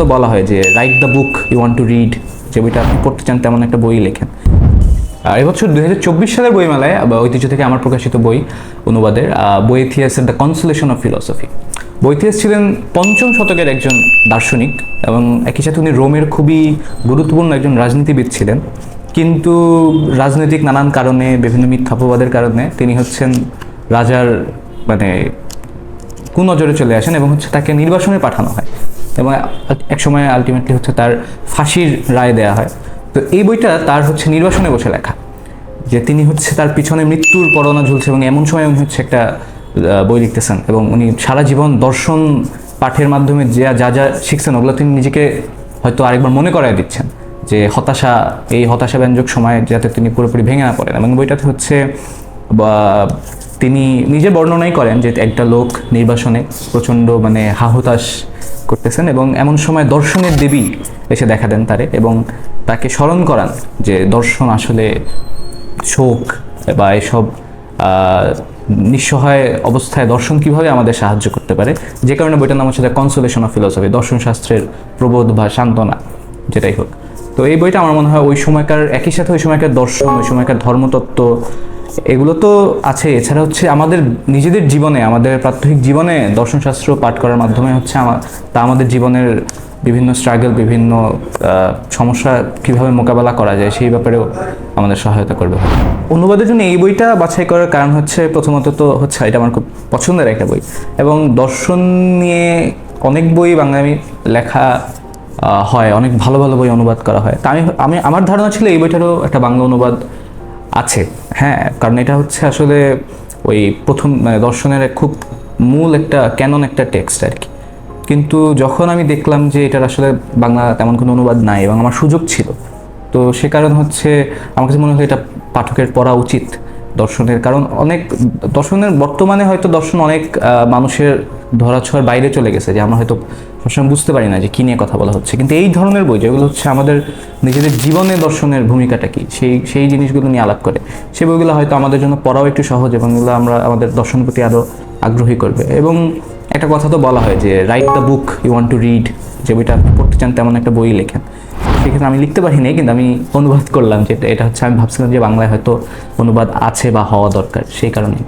তো বলা হয় যে write the book you want to read যে বইটা আপনি পড়তে চান, তেমন একটা বই লেখেন। আর এবছর দুই হাজার চব্বিশ সালের বইমেলায় ঐতিহ্য থেকে আমার প্রকাশিত বই অনুবাদের বইথিয়াসের the consolation of philosophy Boethius ছিলেন পঞ্চম শতকের একজন দার্শনিক এবং একই সাথে উনি রোমের খুবই গুরুত্বপূর্ণ একজন রাজনীতিবিদ ছিলেন। কিন্তু রাজনৈতিক নানান কারণে, বিভিন্ন মিথ্যাপবাদের কারণে তিনি হচ্ছেন রাজার মানে কুনজরে চলে আসেন এবং হচ্ছে তাকে নির্বাসনে পাঠানো হয়। এবং এক সময় আলটিমেটলি হচ্ছে তার ফাঁসির রায় দেওয়া হয়। তো এই বইটা তার হচ্ছে নির্বাসনে বসে লেখা, যে তিনি হচ্ছে তার পিছনে মৃত্যুর পরোনা ঝুলছে এবং এমন সময় উনি হচ্ছে একটা বই লিখতেছেন এবং উনি সারা জীবন দর্শন, পাঠের মাধ্যমে যা যা যা শিখছেন ওগুলো তিনি নিজেকে হয়তো আরেকবার মনে করায় দিচ্ছেন, যে হতাশা, এই হতাশা ব্যঞ্জক সময়ে যাতে তিনি পুরোপুরি ভেঙে না পড়েন। এবং বইটাতে হচ্ছে, বা তিনি নিজে বর্ণনাই করেন যে একটা লোক নির্বাসনে প্রচণ্ড মানে হাহুতাশ করতেছেন এবং এমন সময় দর্শনের দেবী এসে দেখা দেন তারে এবং তাকে স্মরণ করান যে দর্শন আসলে শোক বা এসব নিঃসহায় অবস্থায় দর্শন কীভাবে আমাদের সাহায্য করতে পারে? যে কারণে বইটার নাম হচ্ছে কনসোলেশন অফ ফিলোসফি, দর্শনশাস্ত্রের প্রবোধ বা সান্ত্বনা, যেটাই হোক। তো এই বইটা আমার মনে হয় ওই সময়কার, একই সাথে ওই সময়কার দর্শন, ওই সময়কার ধর্মতত্ত্ব, এগুলো তো আছে। এছাড়া হচ্ছে আমাদের নিজেদের জীবনে, আমাদের প্রাত্যহিক জীবনে দর্শনশাস্ত্র পাঠ করার মাধ্যমে হচ্ছে আমা- তা আমাদের জীবনের বিভিন্ন স্ট্রাগল বিভিন্ন সমস্যা কীভাবে মোকাবেলা করা যায় সেই ব্যাপারেও আমাদের সহায়তা করবে। অনুবাদের জন্য এই বইটা বাছাই করার কারণ হচ্ছে প্রথমত তো হচ্ছে, এটা আমার খুব পছন্দের একটা বই। এবং দর্শন নিয়ে অনেক বই বাংলায় লেখা হয়, অনেক ভালো ভালো বই অনুবাদ করা হয়। তা আমি আমি, আমার ধারণা ছিল এই বইটারও একটা বাংলা অনুবাদ আছে। হ্যাঁ কারণ এটা হচ্ছে আসলে ওই প্রথম মানে দর্শনের খুব মূল একটা ক্যানন একটা টেক্সট আর কি। কিন্তু যখন আমি দেখলাম যে এটার আসলে বাংলা তেমন কোনো অনুবাদ নাই এবং আমার সুযোগ ছিল, তো সে কারণ হচ্ছে আমার কাছে মনে হয় এটা পাঠকের পড়া উচিত দর্শনের। কারণ অনেক, দর্শনের বর্তমানে হয়তো দর্শন অনেক মানুষের ধরাছোঁয়ার বাইরে চলে গেছে, যে আমরা হয়তো সবসময় বুঝতে পারি না যে কী নিয়ে কথা বলা হচ্ছে। কিন্তু এই ধরনের বই, যেগুলো হচ্ছে আমাদের নিজেদের জীবনে দর্শনের ভূমিকাটা কী, সেই সেই জিনিসগুলো নিয়ে আলাপ করে সেই বইগুলো হয়তো আমাদের জন্য পড়াও একটু সহজ এবং এগুলো আমরা আমাদের দর্শনের প্রতি আরও আগ্রহী করবে। এবং একটা কথা তো বলা হয় যে write the book you want to read যে বইটা পড়তে চান তেমন একটা বই লেখেন। সেক্ষেত্রে আমি লিখতে পারিনি, কিন্তু আমি অনুবাদ করলাম যে এটা হচ্ছে, আমি ভাবছিলাম যে বাংলায় হয়তো অনুবাদ আছে বা হওয়া দরকার, সেই কারণে